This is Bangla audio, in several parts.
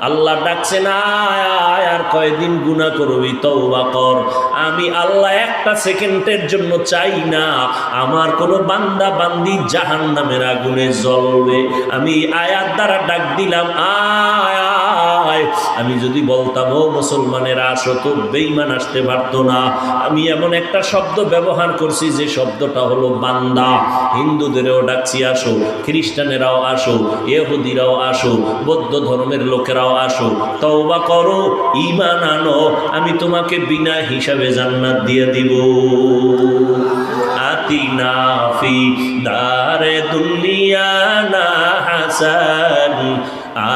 আল্লাহ ডাকছে, না আর কয়দিন গুণা করবি? তওবা কর। আমি আল্লাহ একটা সেকেন্ডের জন্য চাই না। আমার কোনো বান্দা বান্দি জাহান নামের আগুনে জ্বলবে। আমি আয়াত দ্বারা ডাক দিলাম আয় আয় আমি যদি বলতাম, ও মুসলমানের আসো তো বেইমান আসতে পারতো না। আমি এমন একটা শব্দ ব্যবহার করছি, যে শব্দটা হলো বান্দা। হিন্দুদেরও ডাকছি, আসো। খ্রিস্টানেরাও, আসো। ইহুদিরাও, আসো। বৌদ্ধ ধর্মের লোকেরাও, আসো। তওবা করো ইমান আনো, আমি তোমাকে বিনা হিসাবে জান্নাত দিয়ে দিব। আতিনা ফি দারে দুনিয়া না হাসান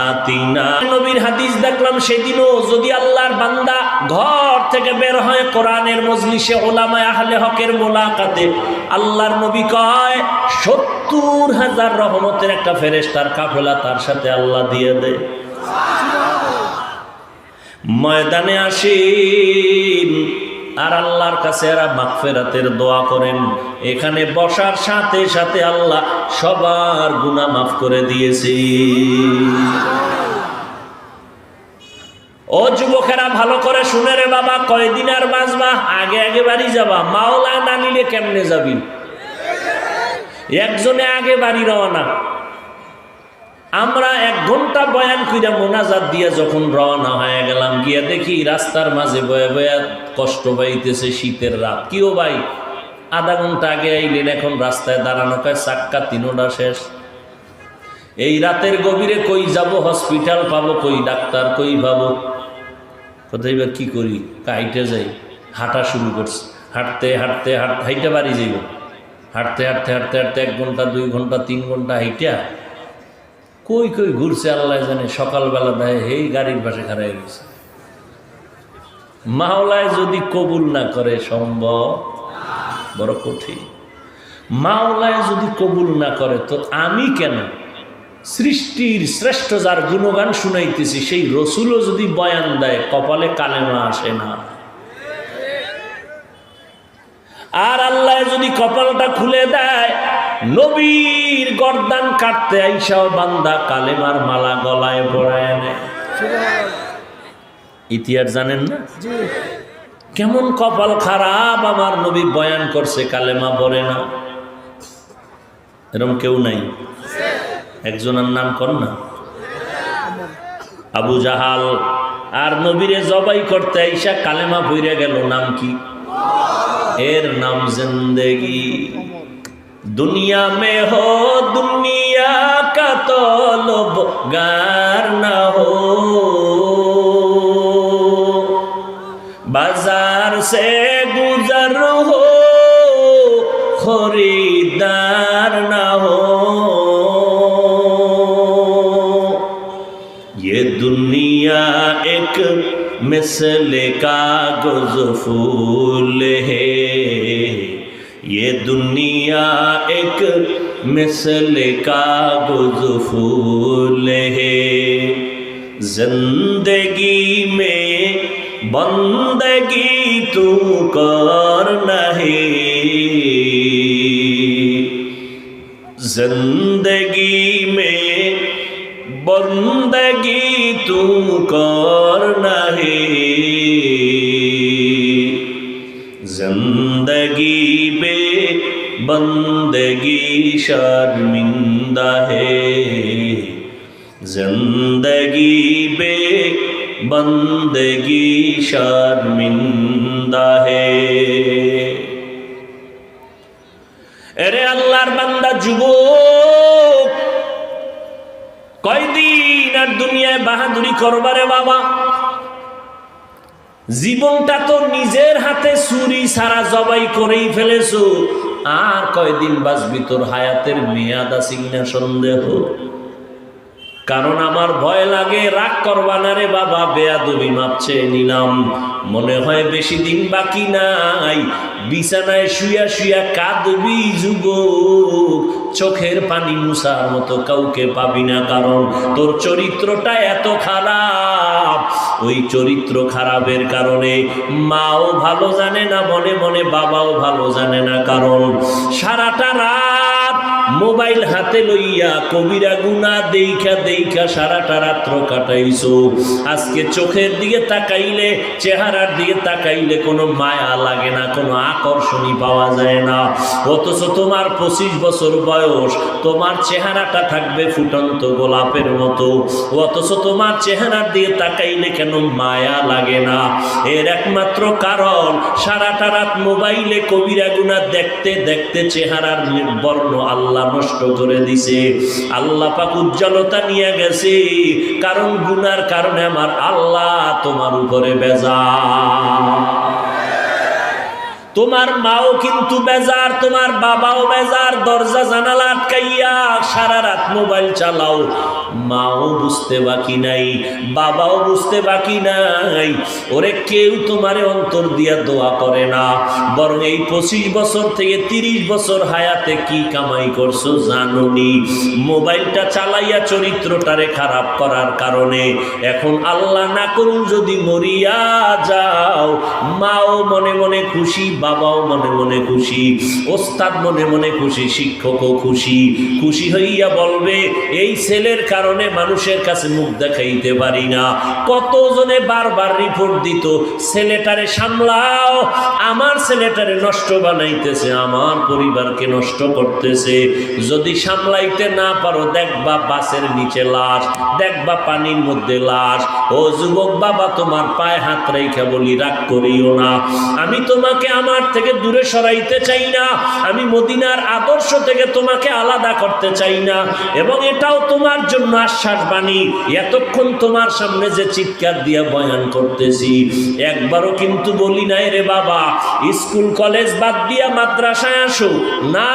আতিনা। নবীর হাদিস দেখলাম সেদিনও যদি আল্লাহর বান্দা ঘর থেকে বের হয় কোরআনের মজলিসে ওলামায় আহলে হকের মোলাকাতে আল্লাহর নবী কয় সত্তর হাজার রহমতের একটা ফেরেশতার কাফেলা তার সাথে আল্লাহ দিয়ে দেয় ময়দানে আসেন আর আল্লাহর কাছে এরা মাগফেরাতের দোয়া করেন। এখানে বসার সাথে সাথে আল্লাহ সবার গুনাহ মাফ করে দিয়েছে। ও যুবকেরা, ভালো করে শুনে রে বাবা, কয়দিন আর বাঁচবা? আগে আগে বাড়ি যাবা। মাওলা না নিলে কেমনে যাবি? একজনে আগে বাড়ি রওনা। আমরা এক ঘণ্টা বয়ান কইরা মোনাজাত দিয়ে যখন রওনা হয়ে গেলাম, গিয়া দেখি রাস্তার মাঝে বয়ে বয়ে কষ্ট পাইতেছে শীতের রাত। কিও ভাই? আধা ঘণ্টা আগে আইলেন, এখন রাস্তায় দাঁড়ানো কয়, চাক্কা তিনোটা শেষ। এই রাতের গভীরে কই যাব? হসপিটাল পাবো কই? ডাক্তার কই পাবো? কোথায় বা কি করি? হাইটে যাই। হাঁটা শুরু করছি। হাঁটতে হাঁটতে, হাঁট হাইটে বাড়ি যাইব। হাঁটতে হাঁটতে হাঁটতে হাঁটতে এক ঘণ্টা, দুই ঘণ্টা, তিন ঘণ্টা হাইটা কই কই ঘুরছে আল্লাহ জানে, সকালবেলা দেয় হেই গাড়ির পাশে খারাই গেছে মাওলায় যদি কবুল না করে, সম্ভব? বড় কঠিন। মাওলায় যদি কবুল না করে, তো আমি কেন সৃষ্টির শ্রেষ্ঠ যার গুণগান শুনাইতেছি, সেই রসুলও যদি বয়ান দেয়, কপালে কালেমা আসে না। আর আল্লাহ যদি কপালটা খুলে দেয় নবীর গর্দান কাটতে আইসাও বান্দা কালেমার মালা গলায় পড়ায় নেয়। ইতিহাস জানেন না? কেমন কপাল খারাপ আমার নবী বয়ান করছে কালেমা পড়ে না। এরকম কেউ নাই। একজনের নাম কর না। আবু জাহাল। আর নবীরে জবাই করতে আইসা কালেমা বইরে গেল নাম কি? এর নাম জিন্দেগি। दुनिया में हो, दुनिया का तलब गार न हो। बाज़ार से गुजर हो, खरीदार न हो। ये दुनिया एक मिसल कागज़ फूल है। ये दुनिया एक मिसल का फूल है। ज़िंदगी में बंदगी तू कर नहीं। ज़िंदगी में बंदगी तू कर नहीं। জিন্দগি বে বন্দগি শর্মিন্দা হে জিন্দগি বে বন্দগি শর্মিন্দা হে এরে আল্লাহর বান্দা যুব কয়দিন আর দুনিয়ায় বাহাদুরি করবারে বাবা? জীবনটা তো নিজের হাতে চুরি সারা জবাই করেই ফেলেছো। আর কয়দিন বাঁচবি তোর হায়াতের মেয়াদ আছে কিনা সন্দেহ? কারণ আমার ভয় লাগে, রাগ করবা না রে বাবা, বেয়াদবি মাপছে নিলাম। মনে হয় বেশি দিন বাকি নাই। বিছানায় শুয়া শুয়া কাঁদবি যুগ চোখের পানি মুসার মতো কাউকে পাবি না, কারণ তোর চরিত্রটা এত খারাপ। ওই চরিত্র খারাপের কারণে মাও ভালো জানে না, মনে মনে বাবাও ভালো জানে না, কারণ সারাটা রাত মোবাইল হাতে লইয়া কবিরা গুনা দেইখা দেইখা সারাটা রাত্র কাটাইছো। আজকে চোখের দিকে তাকাইলে, চেহারার দিকে তাকাইলে কোনো মায়া লাগে না, কোনো আকর্ষণী পাওয়া যায় না। অথচ তোমার পঁচিশ বছর বয়স, তোমার চেহারাটা থাকবে ফুটন্ত গোলাপের মতো। অথচ তোমার চেহারার দিকে তাকাইলে কেন মায়া লাগে না? এর একমাত্র কারণ, সারাটা রাত মোবাইলে কবিরা গুনা দেখতে দেখতে চেহারার বর্ণ আল্লাহ নষ্ট করে দিছে। আল্লাহ পাক উজ্জ্বলতা নিয়ে গেছে। কারণ গুনার কারণে আমার আল্লাহ তোমার উপরে বেজা তোমার মাও কিন্তু বেজার, তোমার বাবাও বেজার, দরজা জানালা আটকাইয়া সারা রাত মোবাইল চালাও। মাও বুঝতে বাকি নাই, বাবাও বুঝতে বাকি নাই। ওরে কেউ তোমারে অন্তর দিয়া দোয়া করে না। বরং এই পঁচিশ বছর থেকে তিরিশ বছর হায়াতে কি কামাই করছ জানুনি মোবাইলটা চালাইয়া চরিত্রটারে খারাপ করার কারণে এখন আল্লাহ না করুন যদি মরিয়া যাও। মাও মনে মনে খুশি বাবাও মনে মনে খুশি, ওস্তাদ মনে মনে খুশি, শিক্ষকও খুশি। খুশি হইয়া বলবে, এই ছেলের কারণে মানুষের কাছে মুখ দেখাইতে পারি না। কতজনে বারবার রিপোর্ট দিত, ছেলেটারে সামলাও, আমার ছেলেটারে নষ্ট বানাইতেছে, আমার পরিবারকে নষ্ট করতেছে। যদি সামলাইতে না পারো, দেখবা বাসের নিচে লাশ, দেখবা পানির মধ্যে লাশ। ও যুবক বাবা, তোমার পায়ে হাত রেখে বলি, রাগ করিও না। আমি তোমাকে আমার থেকে দূরে সরাইতে চাই না। আমি মদিনার আদর্শ থেকে তোমাকে আলাদা করতে চাই না। এবং এটাও তোমার জন্য আশ্বাস বাণী। এতক্ষণ তোমার সামনে যে চিৎকার দিয়ে বয়ান করতেছি, একবারও কিন্তু বলি নাই রে বাবা। স্কুল, কলেজ বাদ দিয়া মাদ্রাসায় আসো। না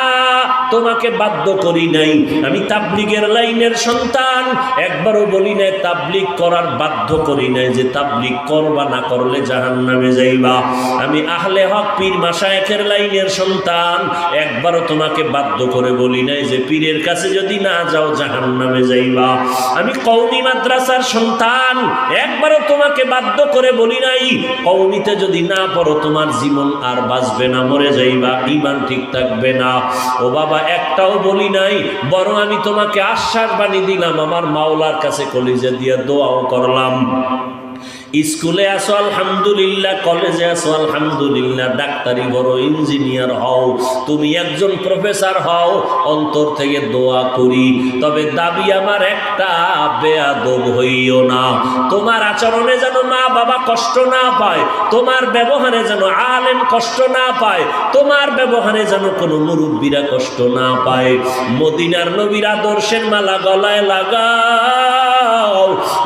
তোমাকে বাধ্য করি নাই। আমি তাবলিগের লাইনের সন্তান। একবারও বলি নাই, তাবলিগ করার বাধ্য করি নাই যে তাবলিগ করবা না করলে জাহান নামে যাইবা। আমি আহলে হক পীর মাসায়েকের লাইনের সন্তান। একবারও তোমাকে বাধ্য করে বলি নাই যে পীরের কাছে যদি না যাও জাহান নামে যাইবা। আমি কৌমি মাদ্রাসার সন্তান। একবারও তোমাকে বাধ্য করে বলি নাই কৌমিতে যদি না পড়ো তোমার জীবন আর বাঁচবে না, মরে যাইবা ইমান ঠিক থাকবে না। ও বাবা, একটাও বলি নাই, বরং আমি তোমাকে আশ্বাস বাণী দিলাম, আমার মাওলার কাছে কলিজা দিয়ে দোয়াও করলাম। স্কুলে আসো, আলহামদুলিল্লাহ, কলেজে আসো, আলহামদুলিল্লাহ, ডাক্তারি বড় ইঞ্জিনিয়ার হও, তুমি একজন প্রফেসর হও, অন্তর থেকে দোয়া করি। তবে দাবি আমার একটা, বেয়াদব হইও না। তোমার আচরণে যেন মা বাবা কষ্ট না পায়, তোমার ব্যবহারে যেন আলেম কষ্ট না পায়, তোমার ব্যবহারে যেন কোনো মুরব্বীরা কষ্ট না পায়। মদিনার নবীর আদর্শের মালা গলায় লাগাও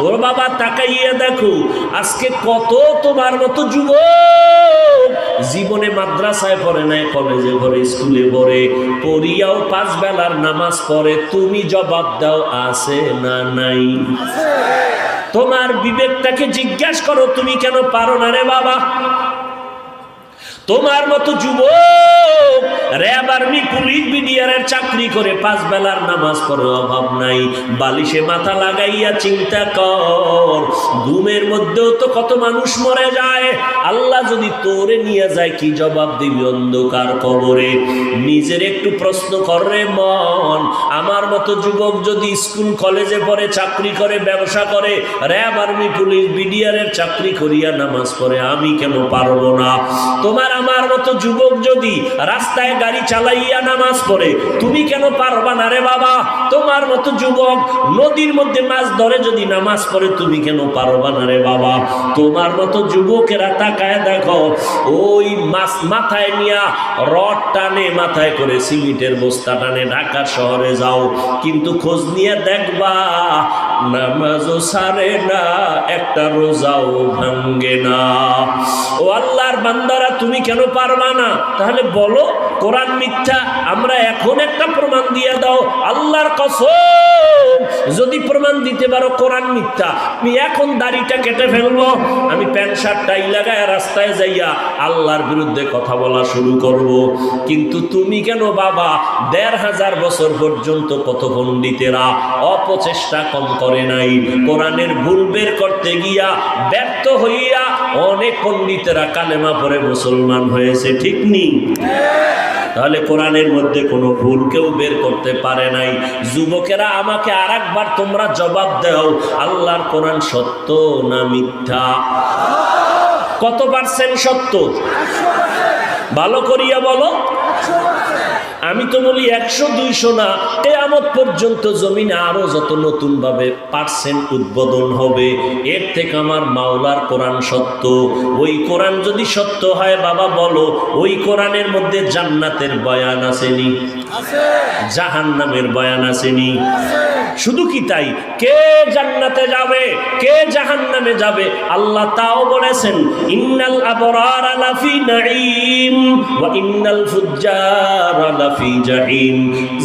ওর বাবা, তাকাইয়া দেখো, আজকে কত তোমার মতো যুবক। জীবনে মাদ্রাসায় পড়ে নাই, কলেজে পড়ে, স্কুলে পড়ে, পড়িয়াও পাঁচ বেলার নামাজ পড়ে। তুমি জবাব দাও, আছে না নাই? তোমার বিবেকটাকে জিজ্ঞাসা করো, তুমি কেন পারো না রে বাবা? তোমার মতো যুবক আল্লাহ যদি তোরে নিয়ে যায়, কি জবাব দিবি অন্ধকার কবরে? নিজের একটু প্রশ্ন কর মন। আমার মতো যুবক যদি স্কুল, কলেজে পড়ে, চাকরি করে, ব্যবসা করে র্যাব আর্মি পুলিশ বিডিআরের চাকরি করিয়া নামাজ পড়ে, আমি কেন পারব না? তোমার আমার মতো যুবক যদি রাস্তায় গাড়ি চালাইয়া নামাজ পড়ে। তুমি কেন পারবা না রে বাবা? তোমার মতো যুবক নদীর মধ্যে মাছ ধরে যদি নামাজ পড়ে, তুমি কেন পারবা না রে বাবা? তোমার মতো যুবকেরা তাকায় দেখো, ওই মাছ মাথায় নিয়া রড টানে, মাথায় করে সিমেন্টের বস্তা টানে, ঢাকা শহরে যাও। কিন্তু খোঁজ নিয়ে দেখবা, নামাজও সারে না, একটা রোজাও ভাঙ্গে না। ও আল্লাহর বান্দারা, তুমি কেন পারবা না? তাহলে বলো কোরআন মিথ্যা আমরা এখন একটা প্রমাণ দিয়ে দাও আল্লাহর কসম। যদি প্রমাণ দিতে পারো কোরআন মিথ্যা, আমি এখন দাড়িটা কেটে ফেলব। আমি প্যান্ট শার্ট টাই লাগায় রাস্তায় যাইয়া আল্লাহর বিরুদ্ধে কথা বলা শুরু করব। কিন্তু তুমি কেন বাবা, দেড় হাজার বছর পর্যন্ত কত পণ্ডিতেরা অপচেষ্টা কম করে নাই। কোরআনের ভুল বের করতে গিয়া ব্যর্থ হইয়া অনেক পণ্ডিতেরা কালেমা পরে মুসলমান হয়েছে, ঠিক নেই? তাহলে কোরআনের মধ্যে কোনো ভুল কেউ বের করতে পারে নাই। যুবকেরা, আমাকে আর একবার তোমরা জবাব দেও, আল্লাহর কোরআন সত্য না মিথ্যা? কত পার্সেন্ট সত্য? ভালো করিয়া বলো। আমি তো বলি একশো দুইশো না কেয়ামত পর্যন্ত জমিনে আরও যত নতুন ভাবে পার্সেন্ট উদ্বোধন হবে এর থেকে আমার মাওলার কোরআন সত্য। ওই কোরআন যদি সত্য হয় বাবা বলো ওই কোরআনের মধ্যে জান্নাতের বয়ান আসেনি জাহান নামের বয়ান আসেনি। শুধু কি তাই? কে জান্নাতে যাবে? কে জাহান্নামে যাবে? আল্লাহ তাও বলেছেন ইন্নাল আবরার লাফি নাঈম ওয়া ইন্নাল ফুজ্জার লাফি জাহিম।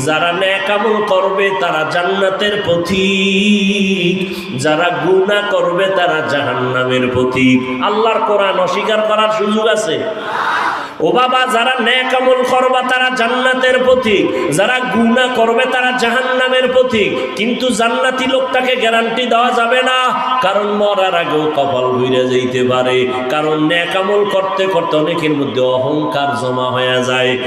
যারা নেক আমল করবে, তারা জান্নাতের পথিক যারা গুনাহ করবে, তারা জাহান্নামের পথিক আল্লাহর কোরআন অস্বীকার করার সুযোগ আছে? ও বাবা, যারা ন্যাক আমল করবা, তারা জান্নাতের যারা করবে, তারা জাহান্নামের কিন্তু জান্নাতি লোকটাকে গ্যারান্টি দেওয়া যাবে না। কারণ মরার আগেও কপাল ঘুরে যেতে পারে। কারণ ন্যাক আমল করতে করতে অনেকের মধ্যে অহংকার জমা হয়ে যায়।